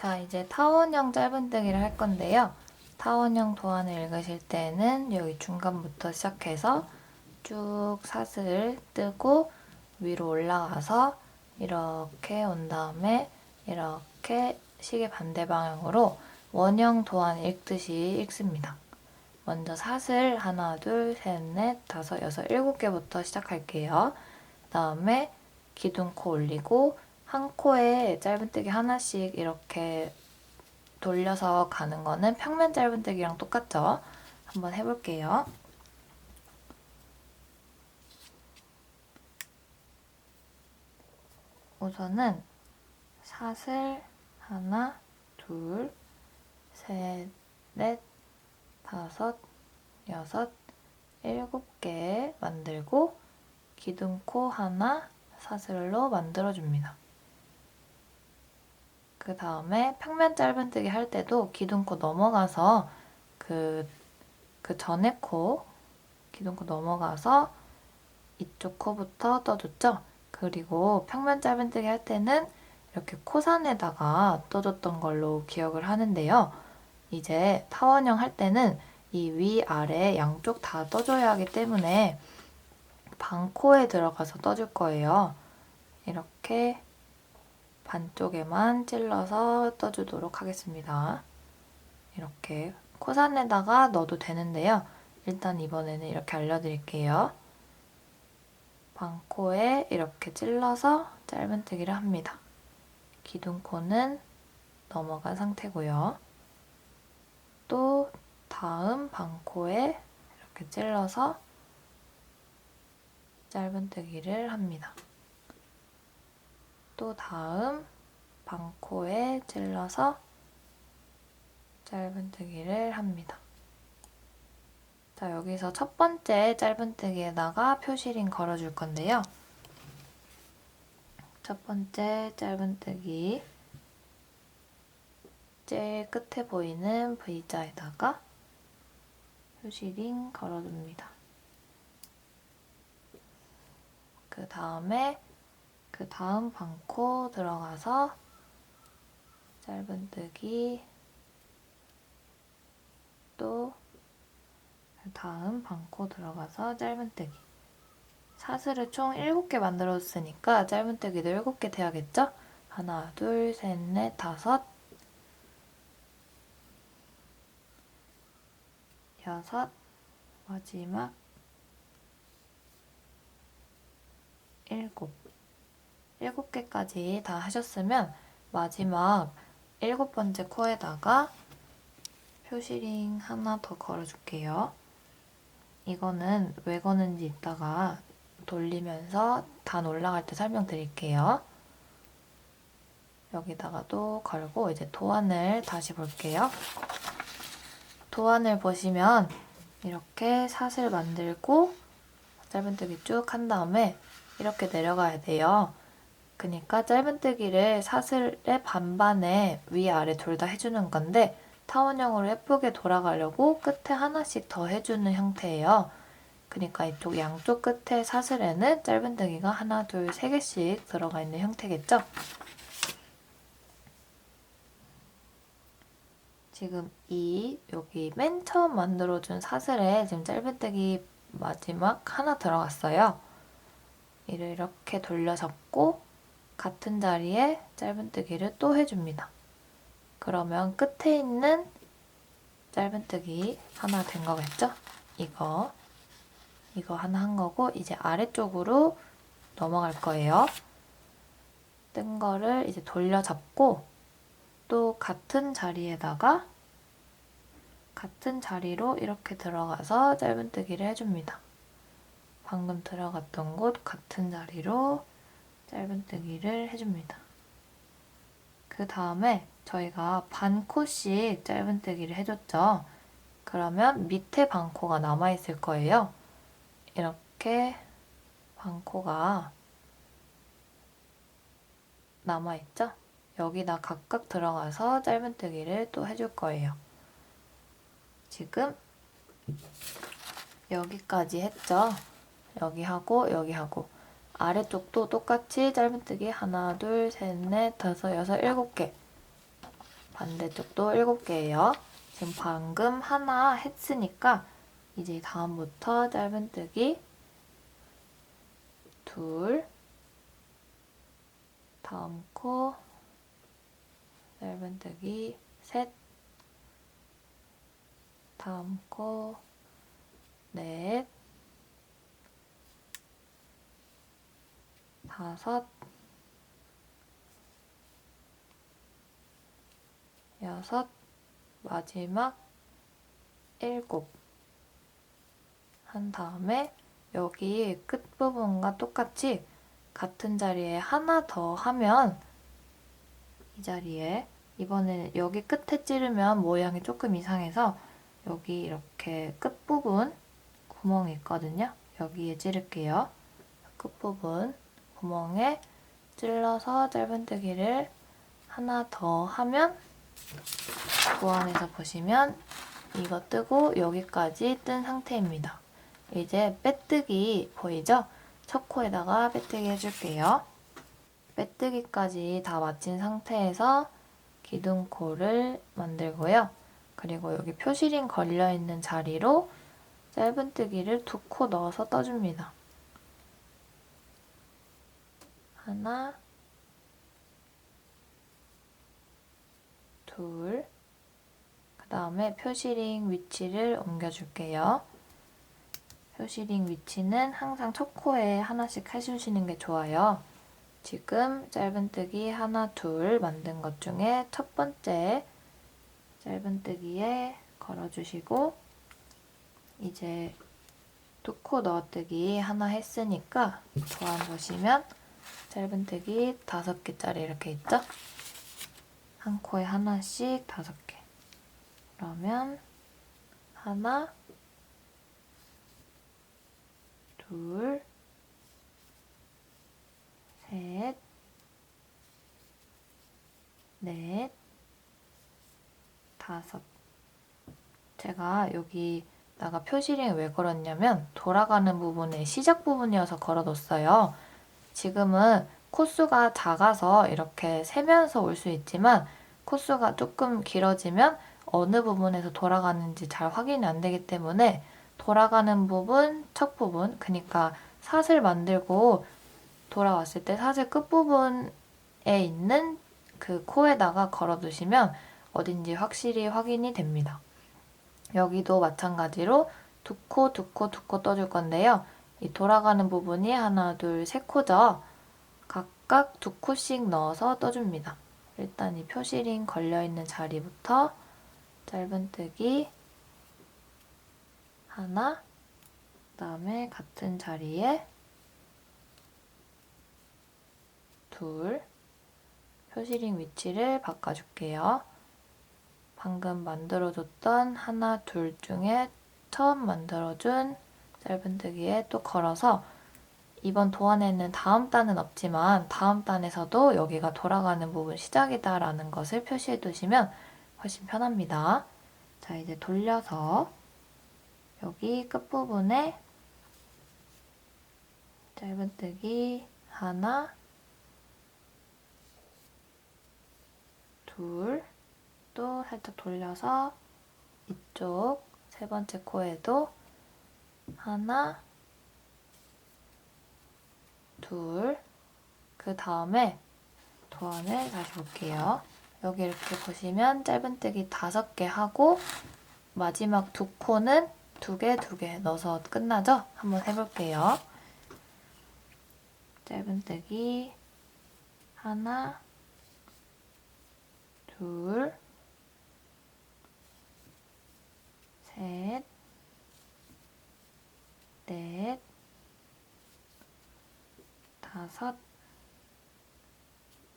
자, 이제 타원형 짧은뜨기를 할 건데요. 타원형 도안을 읽으실 때는 여기 중간부터 시작해서 쭉 사슬을 뜨고 위로 올라가서 이렇게 온 다음에 이렇게 시계 반대 방향으로 원형 도안 읽듯이 읽습니다. 먼저 사슬 하나, 둘, 셋, 넷, 다섯, 여섯, 일곱 개부터 시작할게요. 그 다음에 기둥코 올리고 한 코에 짧은뜨기 하나씩 이렇게 돌려서 가는 거는 평면 짧은뜨기랑 똑같죠? 한번 해볼게요. 우선은 사슬 하나, 둘, 셋, 넷, 다섯, 여섯, 일곱 개 만들고 기둥코 하나 사슬로 만들어줍니다. 그 다음에 평면 짧은뜨기 할 때도 기둥코 넘어가서 그, 그 전에 코, 기둥코 넘어가서 이쪽 코부터 떠줬죠? 그리고 평면 짧은뜨기 할 때는 이렇게 코산에다가 떠줬던 걸로 기억을 하는데요. 이제 타원형 할 때는 이 위 아래 양쪽 다 떠줘야 하기 때문에 반코에 들어가서 떠줄 거예요. 이렇게 반쪽에만 찔러서 떠주도록 하겠습니다. 이렇게 코산에다가 넣어도 되는데요. 일단 이번에는 이렇게 알려드릴게요. 반코에 이렇게 찔러서 짧은뜨기를 합니다. 기둥코는 넘어간 상태고요. 또 다음 반코에 이렇게 찔러서 짧은뜨기를 합니다. 또 다음 반코에 찔러서 짧은뜨기를 합니다. 자, 여기서 첫 번째 짧은뜨기에다가 표시링 걸어줄 건데요. 첫 번째 짧은뜨기 제일 끝에 보이는 V자에다가 표시링 걸어줍니다. 그 다음에 그 다음 반코 들어가서 짧은뜨기. 또 다음 반코 들어가서 짧은뜨기. 사슬을 총 7개 만들어줬으니까 짧은뜨기도 7개 돼야겠죠? 하나, 둘, 셋, 넷, 다섯. 여섯. 마지막. 일곱 일곱 개까지 다 하셨으면 마지막 일곱 번째 코에다가 표시링 하나 더 걸어줄게요. 이거는 왜 거는지 이따가 돌리면서 단 올라갈 때 설명드릴게요. 여기다가도 걸고 이제 도안을 다시 볼게요. 도안을 보시면 이렇게 사슬 만들고 짧은뜨기 쭉 한 다음에 이렇게 내려가야 돼요. 그러니까 짧은뜨기를 사슬의 반반에 위아래 둘 다 해주는 건데 타원형으로 예쁘게 돌아가려고 끝에 하나씩 더 해주는 형태예요. 그러니까 이쪽 양쪽 끝에 사슬에는 짧은뜨기가 하나, 둘, 세 개씩 들어가 있는 형태겠죠? 지금 이 여기 맨 처음 만들어준 사슬에 지금 짧은뜨기 마지막 하나 들어갔어요. 이를 이렇게 돌려 잡고 같은 자리에 짧은뜨기를 또 해줍니다. 그러면 끝에 있는 짧은뜨기 하나 된 거겠죠? 이거 이거 하나 한 거고 이제 아래쪽으로 넘어갈 거예요. 뜬 거를 이제 돌려 잡고 또 같은 자리에다가 같은 자리로 이렇게 들어가서 짧은뜨기를 해줍니다. 방금 들어갔던 곳 같은 자리로 짧은뜨기를 해줍니다. 그 다음에 저희가 반 코씩 짧은뜨기를 해줬죠. 그러면 밑에 반코가 남아있을 거예요. 이렇게 반코가 남아있죠? 여기다 각각 들어가서 짧은뜨기를 또 해줄 거예요. 지금 여기까지 했죠? 여기 하고 여기 하고 아래쪽도 똑같이 짧은뜨기 하나, 둘, 셋, 넷, 다섯, 여섯, 일곱 개 반대쪽도 7개예요. 지금 방금 하나 했으니까 이제 다음부터 짧은뜨기 둘 다음 코 짧은뜨기 셋 다음 코 넷, 다섯, 여섯, 마지막 일곱 한 다음에 여기 끝부분과 똑같이 같은 자리에 하나 더 하면 이 자리에 이번에는 여기 끝에 찌르면 모양이 조금 이상해서 여기 이렇게 끝부분 구멍이 있거든요. 여기에 찌를게요. 끝부분 구멍에 찔러서 짧은뜨기를 하나 더 하면 보안에서 보시면 이거 뜨고 여기까지 뜬 상태입니다. 이제 빼뜨기 보이죠? 첫 코에다가 빼뜨기 해줄게요. 빼뜨기까지 다 마친 상태에서 기둥코를 만들고요. 그리고 여기 표시링 걸려있는 자리로 짧은뜨기를 두 코 넣어서 떠줍니다. 하나, 둘, 그 다음에 표시링 위치를 옮겨줄게요. 표시링 위치는 항상 첫 코에 하나씩 해주시는 게 좋아요. 지금 짧은뜨기 하나, 둘 만든 것 중에 첫 번째 짧은뜨기에 걸어주시고 이제 두 코 넣어뜨기 하나 했으니까 도안 보시면 짧은 뜨기 다섯 개짜리 이렇게 있죠? 한 코에 하나씩 다섯 개. 그러면 하나, 둘, 셋, 넷, 다섯. 제가 여기다가 표시링 왜 걸었냐면 돌아가는 부분에 시작 부분이어서 걸어뒀어요. 지금은 코수가 작아서 이렇게 세면서 올 수 있지만 코수가 조금 길어지면 어느 부분에서 돌아가는지 잘 확인이 안 되기 때문에 돌아가는 부분, 첫 부분, 그러니까 사슬 만들고 돌아왔을 때 사슬 끝부분에 있는 그 코에다가 걸어두시면 어딘지 확실히 확인이 됩니다. 여기도 마찬가지로 두 코, 두 코, 두 코 떠줄 건데요. 이 돌아가는 부분이 하나, 둘, 세 코죠. 각각 두 코씩 넣어서 떠줍니다. 일단 이 표시링 걸려있는 자리부터 짧은뜨기 하나, 그 다음에 같은 자리에 둘, 표시링 위치를 바꿔줄게요. 방금 만들어줬던 하나, 둘 중에 처음 만들어준 짧은뜨기에 또 걸어서 이번 도안에는 다음 단은 없지만 다음 단에서도 여기가 돌아가는 부분 시작이다라는 것을 표시해 두시면 훨씬 편합니다. 자, 이제 돌려서 여기 끝부분에 짧은뜨기 하나, 둘, 또 살짝 돌려서 이쪽 세 번째 코에도 하나, 둘, 그 다음에 도안을 다시 볼게요. 여기 이렇게 보시면 짧은뜨기 다섯 개 하고 마지막 두 코는 두 개, 두 개 넣어서 끝나죠? 한번 해볼게요. 짧은뜨기 하나, 둘, 셋, 넷, 다섯,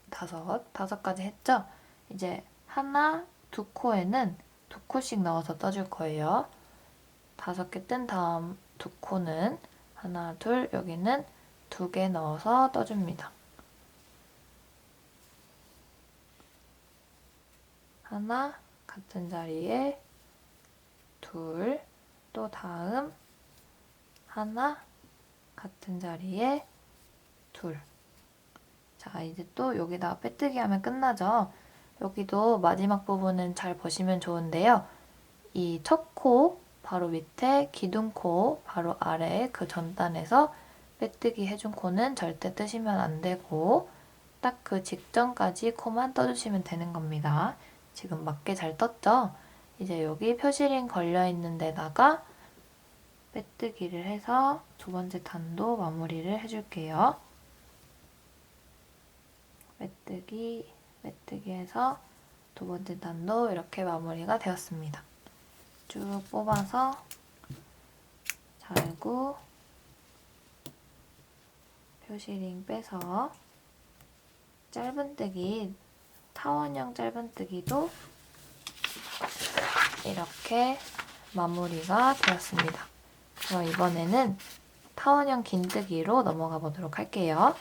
다섯, 다섯까지 했죠? 이제 하나, 두 코에는 두 코씩 넣어서 떠줄 거예요. 다섯 개 뜬 다음 두 코는 하나, 둘, 여기는 두 개 넣어서 떠줍니다. 하나, 같은 자리에 둘, 또 다음 하나, 같은 자리에 둘. 자, 이제 또 여기다가 빼뜨기 하면 끝나죠? 여기도 마지막 부분은 잘 보시면 좋은데요. 이 첫 코 바로 밑에 기둥코 바로 아래 그 전단에서 빼뜨기 해준 코는 절대 뜨시면 안 되고 딱 그 직전까지 코만 떠주시면 되는 겁니다. 지금 맞게 잘 떴죠? 이제 여기 표시링 걸려 있는 데다가 빼뜨기를 해서 두 번째 단도 마무리를 해줄게요. 빼뜨기, 빼뜨기 해서 두 번째 단도 이렇게 마무리가 되었습니다. 쭉 뽑아서 잘고 표시링 빼서 짧은뜨기 타원형 짧은뜨기도 이렇게 마무리가 되었습니다. 그럼 이번에는 타원형 긴뜨기로 넘어가 보도록 할게요.